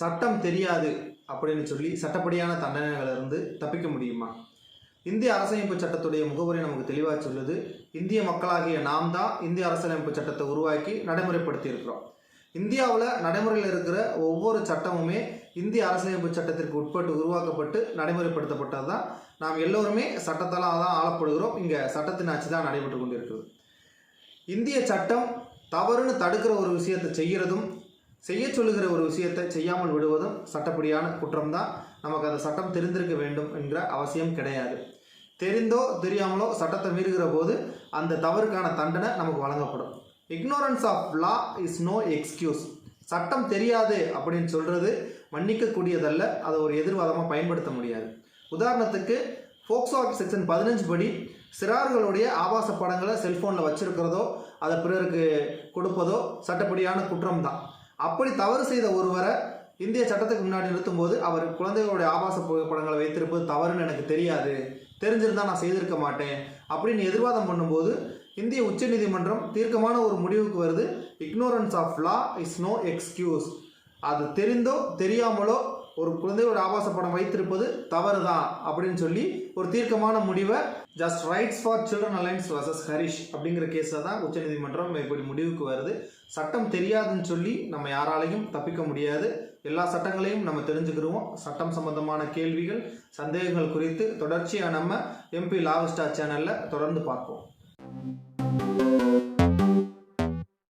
சட்டம் தெரியாது அப்படின்னு சொல்லி சட்டப்படியான தண்டனைகளிலிருந்து தப்பிக்க முடியுமா? இந்திய அரசமைப்பு சட்டத்துடைய முகவரி நமக்கு தெளிவாக சொல்லுது. இந்திய மக்களாகிய நாம் தான் இந்திய அரசியலமைப்பு சட்டத்தை உருவாக்கி நடைமுறைப்படுத்தி இருக்கிறோம். இந்தியாவில் நடைமுறையில் இருக்கிற ஒவ்வொரு சட்டமுமே இந்திய அரசியலமைப்பு சட்டத்திற்கு உட்பட்டு உருவாக்கப்பட்டு நடைமுறைப்படுத்தப்பட்டது தான் நாம் எல்லோருமே சட்டத்தால் தான் ஆளப்படுகிறோம். இங்கே சட்டத்தின் ஆட்சி தான் நடைபெற்று கொண்டிருக்கிறது. இந்திய சட்டம் தவறுன்னு தடுக்கிற ஒரு விஷயத்தை செய்கிறதும் செய்ய சொல்லுகிற ஒரு விஷயத்தை செய்யாமல் விடுவதும் சட்டப்படியான குற்றம்தான். நமக்கு அந்த சட்டம் தெரிந்திருக்க வேண்டும் என்கிற அவசியம் கிடையாது. தெரிந்தோ தெரியாமலோ சட்டத்தை மீறுகிற போது அந்த தவறுக்கான தண்டனை நமக்கு வழங்கப்படும். Ignorance of law is no excuse சட்டம் தெரியாது அப்படின்னு சொல்கிறது மன்னிக்கக்கூடியதல்ல. அதை ஒரு எதிர்வாதமாக பயன்படுத்த முடியாது. உதாரணத்துக்கு ஃபோக்ஸோ செக்ஷன் பதினஞ்சு படி சிறார்களுடைய ஆபாச படங்களை செல்ஃபோனில் வச்சுருக்கிறதோ அதை பிறருக்கு கொடுப்பதோ சட்டப்படியான குற்றம் தான் அப்படி தவறு செய்த ஒருவரை இந்திய சட்டத்துக்கு முன்னாடி நிறுத்தும் போது அவர் குழந்தைகளுடைய ஆபாச புகைப்படங்களை வைத்திருப்பது தவறுன்னு எனக்கு தெரியாது. தெரிஞ்சிருந்தா நான் செய்திருக்க மாட்டேன். அப்படின்னு எதிர்வாதம் பண்ணும்போது இந்திய உச்சநீதிமன்றம் தீர்க்கமான ஒரு முடிவுக்கு வருது. Ignorance of law is no excuse அது தெரிந்தோ தெரியாமலோ ஒரு குழந்தையோட ஆபாச படம் வைத்திருப்பது தவறு தான் அப்படின்னு சொல்லி ஒரு தீர்க்கமான முடிவை just rights for children alliance versus Harish அப்படிங்கிற கேஸில் தான் உச்சநீதிமன்றம் இப்படி முடிவுக்கு வருது. சட்டம் தெரியாதுன்னு சொல்லி நம்ம யாராலையும் தப்பிக்க முடியாது. எல்லா சட்டங்களையும் நம்ம தெரிஞ்சுக்கிடுவோம். சட்டம் சம்பந்தமான கேள்விகள் சந்தேகங்கள் குறித்து தொடர்ச்சியாக நம்ம எம்பி லாவஸ்டா சேனலில் தொடர்ந்து பார்ப்போம்.